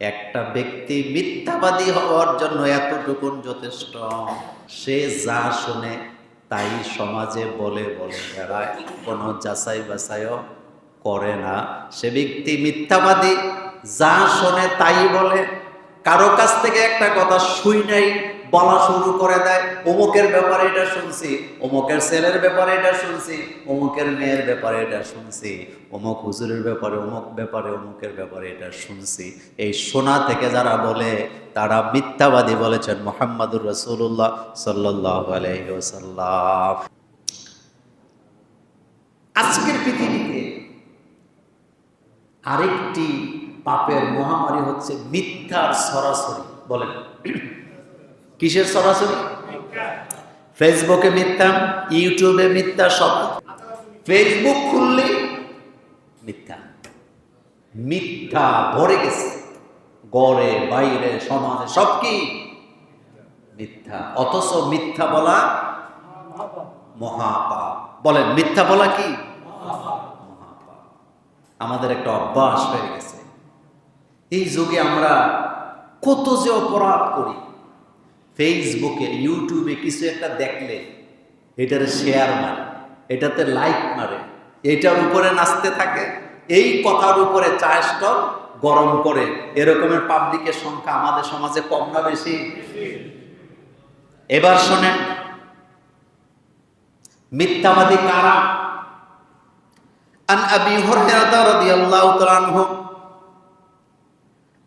একটা ব্যক্তি মিথ্যাবাদী হওয়ার জন্য এতটুকুন যথেষ্ট। সে যা শুনে তাই সমাজে বলে বলে। বেড়ায় কোনো যাচাই বাছাইও করে না। সে ব্যক্তি মিথ্যাবাদী, যা শোনে তাই বলে। কারও কাছ থেকে একটা কথা শুই নাই বলা শুরু করে দেয়। অমুকের ব্যাপারে এটা শুনছি, অমুকের ছেলের ব্যাপারে এটা শুনছি, অমুকের মেয়ের ব্যাপারে এটা শুনছি, অমুক হুজুরের ব্যাপারে, অমুক ব্যাপারে, অমুকের ব্যাপারে এটা শুনছি। এই শোনা থেকে যারা বলে, তারা মিথ্যাবাদী বলেছেন মোহাম্মদুর রসুল্লাহ সাল্লাহ আজকের পৃথিবীতে আরেকটি পাপের মহামারী হচ্ছে মিথ্যার সরাসরি। বলেন। কিসের সরাসরি ফেসবুকে মিথ্যা, ইউটিউবে মিথ্যা, সব। ফেসবুক খুললে মিথ্যা। মিথ্যা ভরে গেছে। গড়ে, বাইরে, সমাজে, সব কি? মিথ্যা। অথচ মিথ্যা বলা মহাপাপ। বলেন, মিথ্যা বলা কি? মহাপাপ। আমাদের একটা অভ্যাস হয়ে গেছে। এই যুগে আমরা কত যে অপরাধ করি ফেসবুকে ইউটিউবে কিছু একটা দেখলে এটার শেয়ার মারে এটাতে লাইক মারে এটার উপরে নাচতে থাকে এই কথার উপরে চা স্টল গরম করে এরকমের পাবলিকের সংখ্যা আমাদের সমাজে কম না বেশি এবার শোনেন মিথ্যাবাদী কারা আন আবি হুরায়রা রাদিয়াল্লাহু তাআলা আনহু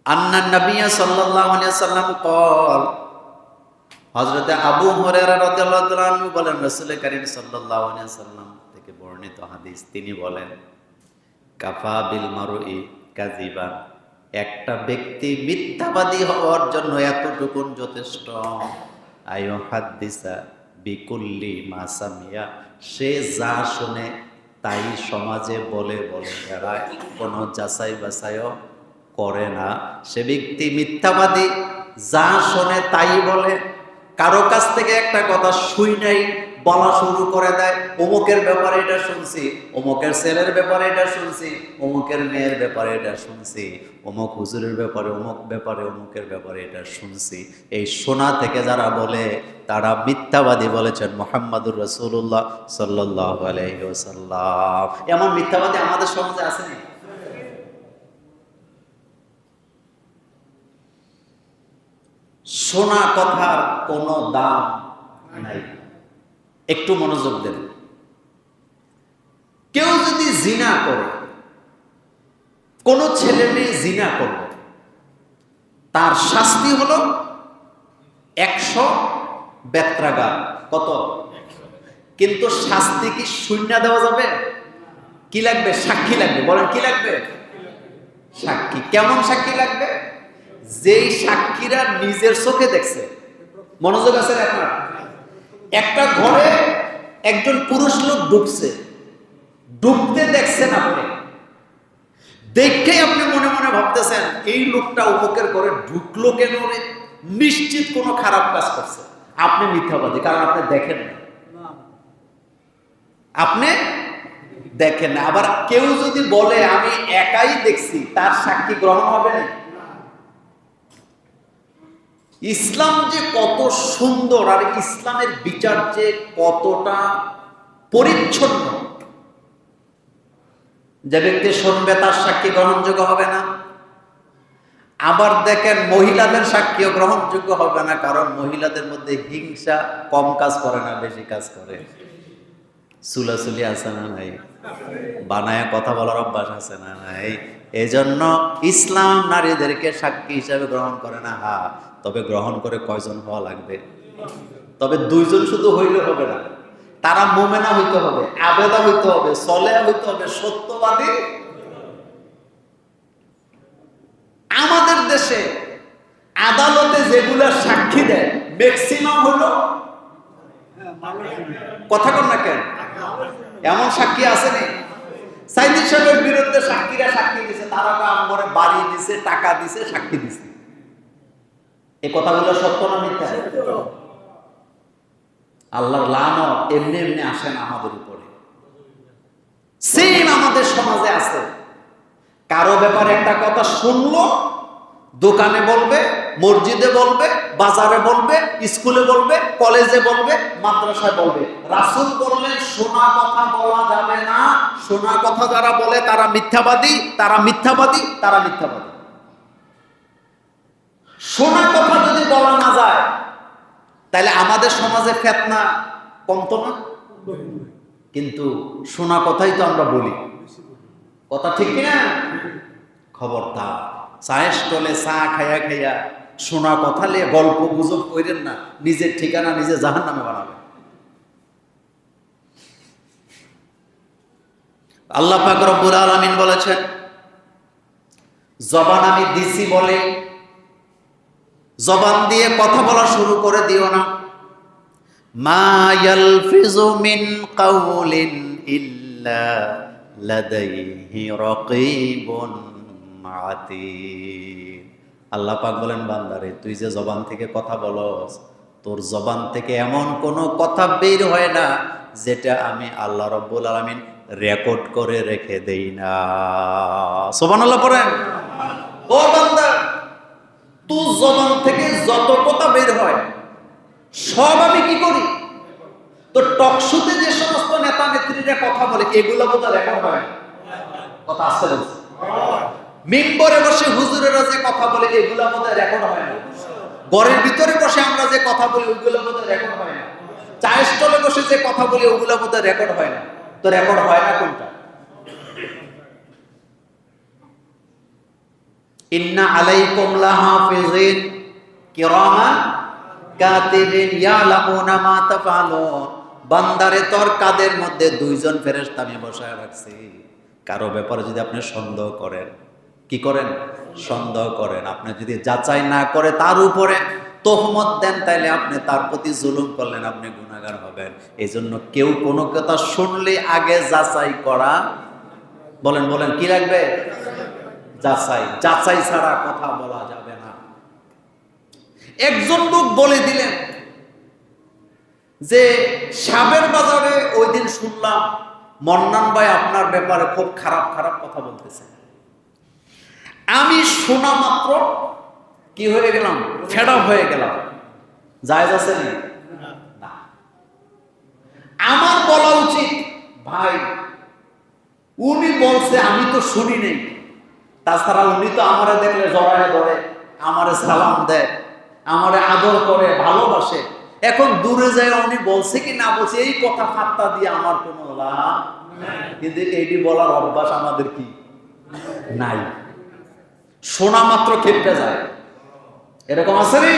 আন্না নবিয়া সাল্লাল্লাহু আলাইহি সাল্লাম قال হযরত আবু রাদিয়াল্লাহু বলেন রাসূল করিম সাল্লাম থেকে বর্ণিত হাদিস, তিনি বলেন, কাফা বিল মারুই কাযিবা একটা ব্যক্তি মিথ্যাবাদী হওয়ার জন্য এতটুকুন যথেষ্ট। আয়ো হাদিসা বিকুল্লি মাসামিয়া সে যা শুনে তাই সমাজে বলে বলে কোনো যাচাই বাছাইও করে না। সে ব্যক্তি মিথ্যাবাদী, যা শোনে তাই বলে কারও কাছ থেকে একটা কথা শুই নাই, বলা শুরু করে দেয়, অমুকের ব্যাপারে এটা শুনছি, অমুকের ছেলের ব্যাপারে এটা শুনছি, অমুকের মেয়ের ব্যাপারে এটা শুনছি, অমুক হুজুরের ব্যাপারে, অমুক ব্যাপারে, অমুকের ব্যাপারে এটা শুনছি। এই শোনা থেকে যারা বলে, তারা মিথ্যাবাদী বলেছেন মোহাম্মদুর রসুল্লাহ সাল্লাহ আলহিসাল্লাম এমন মিথ্যাবাদী আমাদের সমাজে আসেনি শোনা কথার কোনো দাম নাই। একটু মনোযোগ দেন। কেউ যদি জিনা করে, কোন ছেলে মেয়ে জিনা করল তার শাস্তি হলো একশো বেত্রাগার। কত? কিন্তু শাস্তি কি শূন্য দেওয়া যাবে? কি লাগবে? সাক্ষী লাগবে। বলেন, কি লাগবে? সাক্ষী। কেমন সাক্ষী লাগবে? যেই সাক্ষীরা নিজের চোখে দেখছে, মনোযোগ আছে আপনার? একটা ঘরে একজন পুরুষ লোক ডুবছে, ডুবতে দেখছেন আপনি। দেখেই আপনি মনে মনে ভাবতেছেন, এই লোকটা অমুকের ঘরে ঢুকলো কেন নিশ্চিত কোনো খারাপ কাজ করছে। আপনি মিথ্যাবাদী, কারণ আপনি দেখেন না। আপনি দেখেন না। আবার কেউ যদি বলে, আমি একাই দেখছি, তার সাক্ষী গ্রহণ হবে না ইসলাম যে কত সুন্দর আর ইসলামের বিচার যে কতটা পরিচ্ছন্ন, যে ব্যক্তি শুনবে তার সাক্ষী গ্রহণযোগ্য হবে না। আবার দেখেন মহিলাদের সাক্ষীও গ্রহণযোগ্য হবে না, কারণ মহিলাদের মধ্যে হিংসা কম কাজ করে না, বেশি কাজ করে। সুলাসুলি আছে না নাই? বানায় কথা বলার অভ্যাস আছে না নাই? এজন্য ইসলাম নারীদেরকে সাক্ষী হিসাবে গ্রহণ করে না। হা, তবে গ্রহণ করে কয়জন হওয়া লাগবে? তবে দুইজন শুধু হইলে হবে না। তারা মোমেনা হইতে হবে, আবেদা হইতে হবে সলে হইতে হবে, সত্যবাদী। আমাদের দেশে আদালতে যেগুলা সাক্ষী দেয় ম্যাক্সিমাম হলো কথা কন না কেন? এমন সাক্ষী আসেনি সাইদিন সাহেবের বিরুদ্ধে সাক্ষীরা সাক্ষী দিছে, তারা আমরে বাড়ি দিছে, টাকা দিছে, সাক্ষী দিছে। এই কথাগুলো সত্য না মিথ্যা? আল্লাহর লানত এমনি এমনি আসে না আমাদের উপরে। সেম আমাদের সমাজে আছে। কারও ব্যাপারে একটা কথা শুনলো, দোকানে বলবে মসজিদে বলবে বাজারে বলবে স্কুলে বলবে কলেজে বলবে মাদ্রাসায় বলবে। রাসুল বললেন সোনা কথা বলা যাবে না। সোনা কথা যারা বলে তারা মিথ্যাবাদী তারা মিথ্যাবাদী তারা মিথ্যাবাদী। শোনা কথা যদি বলা না যায় তাহলে আমাদের সমাজে ফেতনা কমতো না? কিন্তু সোনা কথাই তো আমরা বলি। কথা ঠিক কিনা? খবরদার। চায়ের স্টলে চা খাইয়া খাইয়া শোনা কথা নিয়ে গল্প গুজব করেন না, নিজের ঠিকানা নিজে জাহান নামে বানাবে আল্লাহ পাক আলামিন বলেছেন, জবান আমি দিছি বলে, জবান দিয়ে কথা বলা শুরু করে দিও না। মা মিন কাউলিন ইল্লা লাদাইহি রাকীবুন আতীদ আল্লাহ পাক বলেন, বান্দারে, তুই যে জবান থেকে কথা বলস, তোর জবান থেকে এমন কোনো কথা বের হয় না যেটা আমি আল্লাহ রব্বুল আলামিন রেকর্ড করে রেখে দেই না। সোবান আল্লাহ পড়েন। ও বান্দা, তোর জবান থেকে যত কথা বের হয়, সব আমি কি করি? তো টকশুতে যে সমস্ত নেতা নেত্রীরা কথা বলে, এগুলো বোধ রেকর্ড হয় কথা আসতে মেম্বরে বসে হুজুরেরা যে কথা বলে, এগুলো বোধ রেকর্ড হয় না। ঘরের ভিতরে বসে আমরা যে কথা বলি, ওইগুলো বোধ রেকর্ড হয় না। চায়ের স্টলে বসে যে কথা বলি, ওগুলো বোধ রেকর্ড হয় না। তো রেকর্ড হয় না কোনটা? ইন্না আলাইকুম কাতিবিন ইয়ালামুনা মা বান্দারে তোর কাদের মধ্যে দুইজন ফেরেশতা আমি বসায় রাখছি। কারও ব্যাপারে যদি আপনি সন্দেহ করেন কি করেন? সন্দেহ করেন। আপনি যদি যাচাই না করে তার উপরে তহমত দেন, তাইলে আপনি তার প্রতি জুলুম করলেন, আপনি গুণাগার হবেন। এই জন্য কেউ কোনো কথা শুনলে আগে যাচাই করা, বলেন বলেন, কি লাগবে? যাচাই। যাচাই ছাড়া কথা বলা যাবে না। একজন লোক বলে দিলেন যে, সাবের বাজারে ওই দিন শুনলাম, মন্নান ভাই আপনার ব্যাপারে খুব খারাপ খারাপ কথা বলতেছে। আমি শোনা মাত্র কি হয়ে গেলাম? ফেড হয়ে গেলাম। জায়জ আছে? না? আমার বলা উচিত, ভাই, উনি বলছে, আমি তো শুনি নেই। তাছাড়া উনি তো আমারে দেখলে জড়ায় ধরে, আমারে সালাম দেয়, আমারে আদর করে, ভালোবাসে। এখন দূরে যায় উনি বলছে কি না বলছে, এই কথা ফাত্তা দিয়ে আমার কোনো লাভ কিন্তু এইটি বলার অভ্যাস আমাদের কি? নাই। শোনা মাত্র খেপতে যায়। এরকম আছে রে?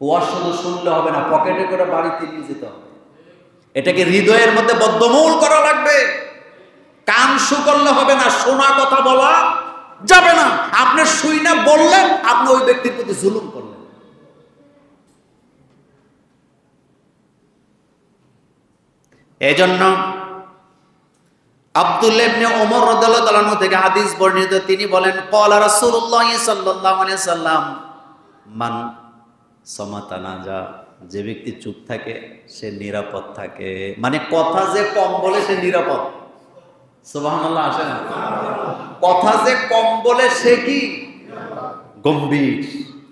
ওয়ার শুধু শুনলে হবে না, পকেটে করে বাড়িতে নিয়ে যেতে হবে। এটাকে হৃদয়ের মধ্যে বদ্ধমূল করা লাগবে। কান শু করলে হবে না শোনা কথা বলা যাবে না। আপনি শুই না, বললেন, আপনি ওই ব্যক্তির প্রতি জুলুম করলেন। এই জন্য আব্দুল্লাহ ইবনে ওমর রাদিয়াল্লাহু তাআলা থেকে হাদিস বর্ণিত, তিনি বলেন, ক্বালা রাসূলুল্লাহ সাল্লাল্লাহু আলাইহি সাল্লাম মান সমাতানাজা যে ব্যক্তি চুপ থাকে, সে নিরাপদ থাকে। মানে কথা যে কম বলে, সে নিরাপদ। সুবহানাল্লাহ, আসে না? কথা যে কম বলে, সে কি? গম্ভীর।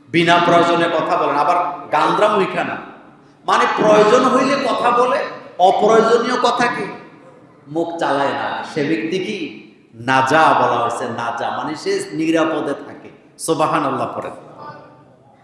বিনা প্রয়োজনে কথা বলেন আবার গান্দ্রাম ওইখানা মানে প্রয়োজন হইলে কথা বলে, অপ্রয়োজনীয় কথা কি? মুখ চালায় না। সে ব্যক্তি কি? নাজা বলা হয়েছে, নাজা। মানে সে নিরাপদে থাকে। সোবাহান আল্লাহ পরে